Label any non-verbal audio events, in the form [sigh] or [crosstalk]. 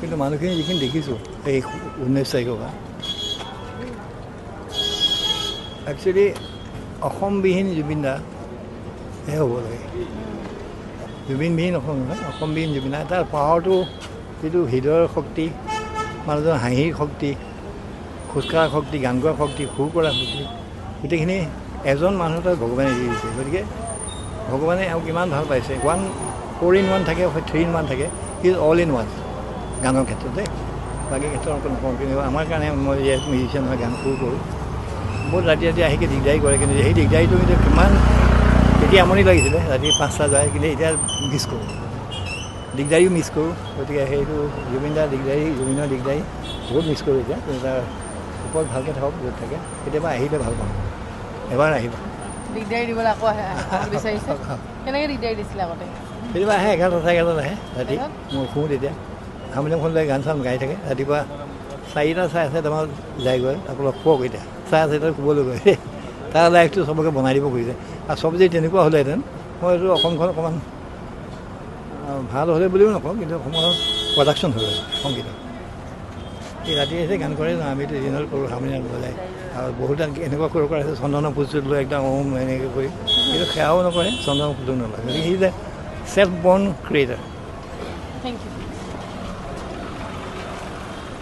কিন্তু মানুহখিনি যিখিনি দেখিছোঁ এই ঊনৈছ তাৰিখৰ পৰা একচুৱেলি অসমবিহীন জুবিন দাহে হ'ব লাগে জুবিনবিহীন অসম নহয় অসমবিহীন জুবিন দা তাৰ পাৱাৰটো যিটো হৃদয়ৰ শক্তি মানুহজনৰ হাঁহিৰ শক্তি খোজকঢ়া শক্তি গান গোৱা শক্তি সুৰ কৰা শক্তি গোটেইখিনি এজন মানুহ তাত ভগৱানে দি দিছে গতিকে ভগৱানে আৰু কিমান ভাল পাইছে ওৱান ফ'ৰ ইন ওৱান থাকে থ্ৰী ইন ওৱান থাকে ইজ অল ইন ওৱান গানৰ ক্ষেত্ৰত। দেই বাকী ক্ষেত্ৰত অকণ কম কিন্তু আমাৰ কাৰণে মই যিহেতু মিউজিচিয়ান হয় গান সুৰ কৰোঁ বহুত ৰাতি ৰাতি আহিকে দিগদাৰী কৰে কিন্তু সেই দিগদাৰীটো কিন্তু কিমান তেতিয়া আমনি লাগিছিলে ৰাতি পাঁচটা যায় কিন্তু এতিয়া মিছ কৰোঁ। দিগদাৰীও মিছ কৰোঁ। গতিকে সেইটো জুবিনদাৰ দিগদাৰী জুবিনৰ দিগদাৰী বহুত মিছ কৰোঁ এতিয়া। কিন্তু তাৰ ওপৰত ভালকৈ থাকক য'ত থাকে। কেতিয়াবা আহিলে ভাল পাওঁ। এবাৰ আহিব। দিগদাৰি দিবলৈ আকৌ আহে বিচাৰিছে। [laughs] কেনেকৈ দিগদাৰি দিছিলে আগতে? কেতিয়াবা আহে এঘাৰটা এঘাৰটাত আহে ৰাতি? মই শুওঁ তেতিয়া। হাৰমনিয়ামখন লৈ গান চান গাই থাকে ৰাতিপুৱা চাৰিটা চাৰে চাৰিটামানত যায়গৈ আকৌ লগ পোৱক এতিয়া চাৰে চাৰিটাত শুবলৈ গৈ। [laughs] তাৰ লাইফটো চবকে বনাই দিব খুজিছে। আৰু চব যদি তেনেকুৱা হ'লেহেঁতেন মই এইটো অসমখন অকণমান ভাল হ'লে বুলিও নকওঁ কিন্তু অসমৰ প্ৰডাকশ্যন হ'ল সংগীতৰ। এই ৰাতি আহিছে গান কৰে ন আমিতো দিনত কৰোঁ হাৰমনিয়াম বজাই। আৰু বহুত এনেকুৱা কৰিব পৰা আছে চন্দনৰ ফুলচুট লৈ একদম ওম এনেকৈ কৰি। কিন্তু সেয়াও নকৰে চন্দনৰ ফুলো নলয় গতিকে সি যে চেল্ফ বৰ্ণ ক্ৰিয়েটাৰ থেংক ইউ